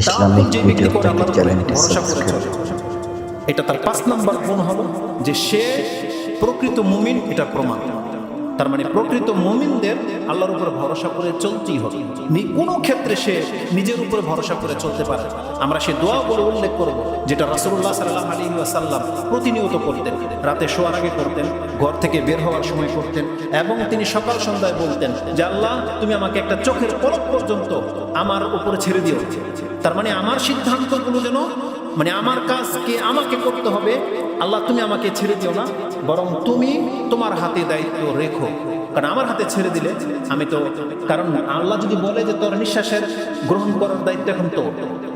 Islamic video চ্যানেলটি subscribe এটা তার পাঁচ নাম্বার গুণ হলো যে সে প্রকৃত মুমিন এটা প্রমাণ। তার মানে প্রকৃত মুমিনদের আল্লাহর উপর ভরসা করে চলতেই হবে। কোনো ক্ষেত্রে সে নিজের উপরে ভরসা করে চলতে পারে। আমরা সে দোয়াগুলো উল্লেখ করব যেটা রাসূলুল্লাহ সাল্লাহ আলী আসাল্লাম প্রতিনিয়ত করতেন। রাতে শোয়ার আগে করতেন ঘর থেকে বের হওয়ার সময় করতেন এবং তিনি সকাল সন্ধ্যায় বলতেন যে আল্লাহ তুমি আমাকে একটা চোখের পলক পর্যন্ত আমার উপরে ছেড়ে দিও। তার মানে আমার সিদ্ধান্তগুলো যেন মানে আমার কাজকে আমাকে করতে হবে, আল্লাহ তুমি আমাকে ছেড়ে দিও না, বরং তুমি তোমার হাতে দায়িত্ব রেখো। কারণ আমার হাতে ছেড়ে দিলে আমি তো, কারণ আল্লাহ যদি বলে যে তোর নিঃশ্বাসের গ্রহণ করার দায়িত্ব এখন তো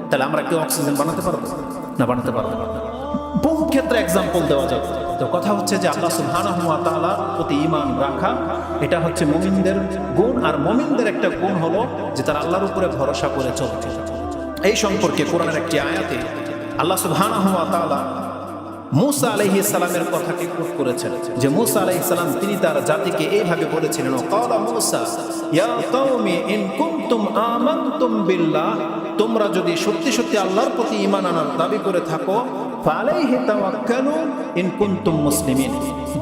তাহলে আমরা কেউ অক্সিজেন বানাতে পারব? না বানাতে পারব বহু ক্ষেত্রে এক্সাম্পল দেওয়া যাবে। তো কথা হচ্ছে যে আল্লাহ তাআলা প্রতি ঈমান রাখা, এটা হচ্ছে মুমিনদের গুণ, আর মুমিনদের একটা গুণ হলো যে তারা আল্লাহর উপরে ভরসা করে চলছে এই সম্পর্কে কোরআনের একটি আয়াতে আল্লাহ সুবহানাহু ওয়া তাআলা মুসা আলাইহি সালামের কথাকে কোট করেছেন যে মুসা আলাইহি সালাম তিনি তার জাতিকে এইভাবে বলেছিলেন তোমরা যদি সত্যি সত্যি আল্লাহর প্রতি ইমান আনার দাবি করে থাকো, ফালাইহি তাওয়াক্কালু ইন কুনতুম মুসলিমিন।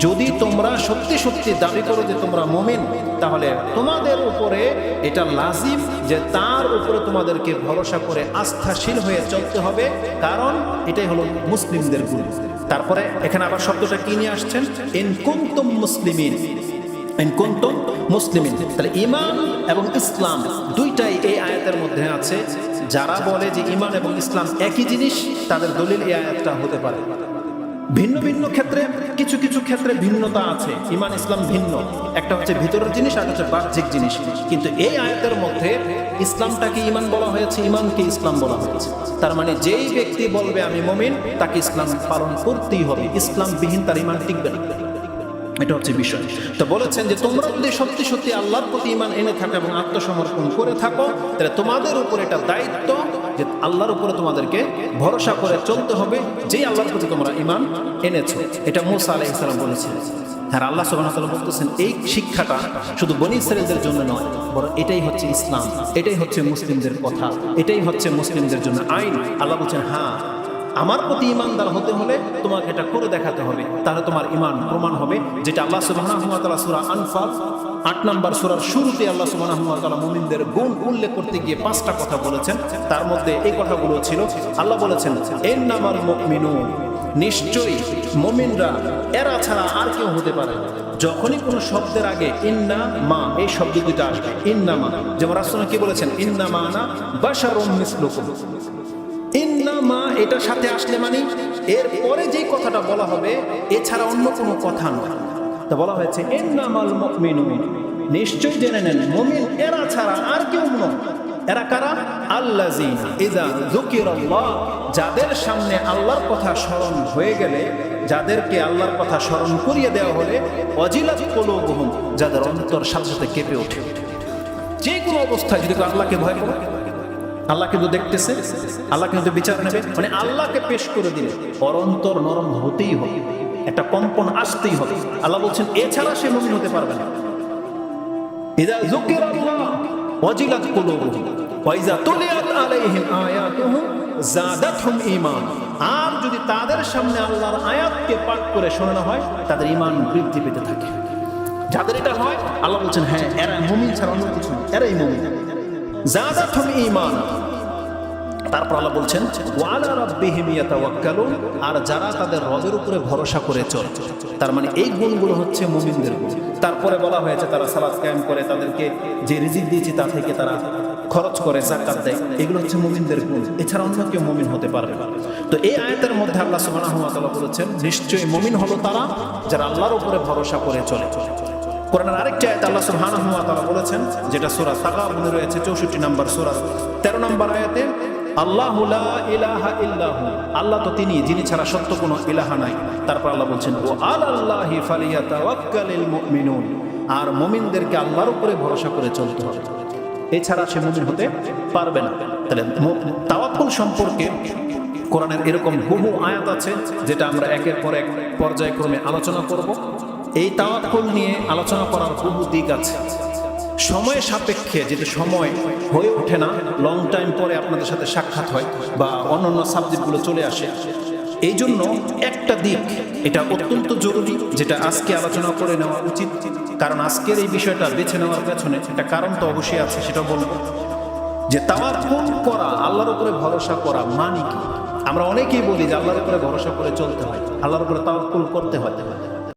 যদি তোমরা সত্যি সত্যি দাবি করো যে তোমরা মুমিন, তাহলে তোমাদের উপরে এটা লাজিম যে তার উপরে তোমাদেরকে ভরসা করে আস্থাশীল হয়ে চলতে হবে, কারণ এটাই হলো মুসলিমদের গুণ। তারপরে এখানে আবার শব্দটা কি নিয়ে আসছেন? ইন কুনতুম মুসলিমিন। ইন কুনতুম মুসলিমিন। তাহলে ইমান এবং ইসলাম দুইটাই এই আয়াতের মধ্যে আছে। যারা বলে যে ইমান এবং ইসলাম একই জিনিস, তাদের দলিল এই আয়াতটা হতে পারে। ভিন্ন ভিন্ন ক্ষেত্রে কিছু কিছু ক্ষেত্রে ভিন্নতা আছে। ইমান ইসলাম ভিন্ন। একটা হচ্ছে ভিতরের জিনিস, আর হচ্ছে বাহ্যিক জিনিস। কিন্তু এই আয়াতের মধ্যে ইসলামটাকে ইমান বলা হয়েছে ইমানকে ইসলাম বলা হয়েছে। তার মানে যেই ব্যক্তি বলবে, আমি মমিন তাকে ইসলাম পালন করতেই হবে। ইসলামবিহীন তার ইমান টিকবে না। এটা হচ্ছে বিষয়। তো বলেছেন যে, তোমরা যদি সত্যি সত্যি আল্লাহর প্রতি ইমান এনে থাকো এবং আত্মসমর্পণ করে থাকো, তাহলে তোমাদের উপর এটা দায়িত্ব যে আল্লাহর উপরে তোমাদেরকে ভরসা করে চলতে হবে, যেই আল্লাহর প্রতি তোমরা ইমান এনেছো। এটা মুসা আলাহ ইসলাম বলেছিলেন হ্যাঁ আল্লাহ সুবাহ বলতেছেন, এই শিক্ষাটা শুধু বনি ইসরায়েলদের জন্য নয়, বরং এটাই হচ্ছে ইসলাম, এটাই হচ্ছে মুসলিমদের কথা, এটাই হচ্ছে মুসলিমদের জন্য আইন। আল্লাহ বলছেন হ্যাঁ আমার প্রতি ইমানদার হতে হলে তোমাকে এটা করে দেখাতে হবে। তাহলে তোমার ইমান প্রমাণ হবে, যেটা আল্লাহ তাআলা আনফাল আট নম্বর সুরার শুরুতে আল্লাহ তাআলা মুমিনদের গুণ উল্লেখ করতে গিয়ে পাঁচটা কথা বলেছেন। তার মধ্যে এই কথাগুলো ছিল, আল্লাহ বলেছেন, ইন্নামাল মুমিনুন। নিশ্চয়ই মুমিনরা, এরা ছাড়া আর কেউ হতে পারে যখনই কোনো শব্দের আগে ইন্না মা এই শব্দ দুইটা আসবে, ইন্না মা যেমন রাসূল কি বলেছেন, ইন্না মা না বাশারুম মিসলুকুম। ইন্নামা এটার সাথে আসলে মানে এর পরে যেই কথাটা বলা হবে, এছাড়া অন্য কোনো কথা নয়। তা বলা হয়েছে নিশ্চয় জেনে নেন, মুমিন এরা ছাড়া আর কেউ নয়। এরা কারা? আল্লাযিনা। ইযা যুকিরাল্লাহ। যাদের সামনে আল্লাহর কথা স্মরণ হয়ে গেলে, যাদেরকে আল্লাহর কথা স্মরণ করিয়ে দেওয়া হলে, অজিলাত কুলুবুহুম, যাদের অন্তর সাথে সাথে কেঁপে ওঠে। যে কোনো অবস্থায় যদি আল্লাহকে ভয় করে, আল্লাহ কিন্তু দেখতেছে, আল্লাহ কিন্তু বিচার নেবে। মানে আল্লাহকে পেশ করে দিলে অরন্তর নরম হতেই হবে। একটা কম্পন আসতেই হবে। আল্লাহ বলছেন, এছাড়া সে মুমিন হতে পারবে না। ইদা যুকিরাল্লাহ ওয়াজিলাত কুলুবুহুম, ওয়া ইযা তুলিয়াত আলাইহিম আয়াতুহু, যাদাতহুম ঈমান। আর যদি তাদের সামনে আল্লাহর আয়াতকে পাঠ করে শোনানো হয়, তাদের ঈমান বৃদ্ধি পেতে থাকে। যাদের এটা হয়, আল্লাহ বলছেন হ্যাঁ এরা মুমিন ছাড়া অন্য কিছু এরাই মুমিন। জাদাতহুম ঈমান তারপর আল্লাহ বলছেন আর যারা তাদের রবের উপরে ভরসা করে চলে। তার মানে এই গুণগুলো হচ্ছে মুমিনদের গুণ। তারপরে বলা হয়েছে, তারা সালাত কায়েম করে তাদেরকে যে রিজিক দিয়েছি তা থেকে তারা খরচ করে জাকাত দেয়। এগুলো হচ্ছে মুমিনদের গুণ। এছাড়া অন্য কেউ মুমিন হতে পারবে না। তো এই আয়াতের মধ্যে আল্লাহ সুবহানাহু ওয়া বলেছেন, নিশ্চয়ই মুমিন হলো তারা যারা আল্লাহর উপরে ভরসা করে চলে। কোরআনের আরেকটি আয়াত আল্লাহ সুবহানাহু ওয়া বলেছেন, যেটা সূরা তাগাবুনে রয়েছে 64 নম্বর সূরা 13 নম্বর আয়াতে আল্লাহু ইলাহা ইল্লাহু। আল্লাহ তো তিনি, যিনি ছাড়া সত্য কোনো ইলাহা নাই। তারপর আল্লাহ বলছেন, ও আলাল্লাহি ফালিয়াতাওয়াক্কালিল মুমিনুন। আর মুমিনদেরকে আল্লাহর উপরে ভরসা করে চলতে হবে। এছাড়া সে মুমিন হতে পারবে না। তাহলে তাওয়াক্কুল সম্পর্কে কোরআনের এরকম বহু আয়াত আছে, যেটা আমরা একের পর এক পর্যায়ক্রমে আলোচনা করব। এই তাওয়াক্কুল নিয়ে আলোচনা করার বহু দিক আছে। সময় সাপেক্ষে যেটা সময় হয়ে ওঠে না লং টাইম পরে আপনাদের সাথে সাক্ষাৎ হয় বা অন্যান্য সাবজেক্টগুলো চলে আসে। এই জন্য একটা দিক এটা অত্যন্ত জরুরি যেটা আজকে আলোচনা করে নেওয়া উচিত। কারণ আজকের এই বিষয়টা বেছে নেওয়ার পেছনে একটা কারণ তো অবশ্যই আছে, সেটা বলব যে তাওয়াক্কুল করা, আল্লাহর উপরে ভরসা করা মানে কি? আমরা অনেকেই বলি যে আল্লাহর উপরে ভরসা করে চলতে হয়, আল্লাহর উপরে তাওয়াক্কুল করতে হয়।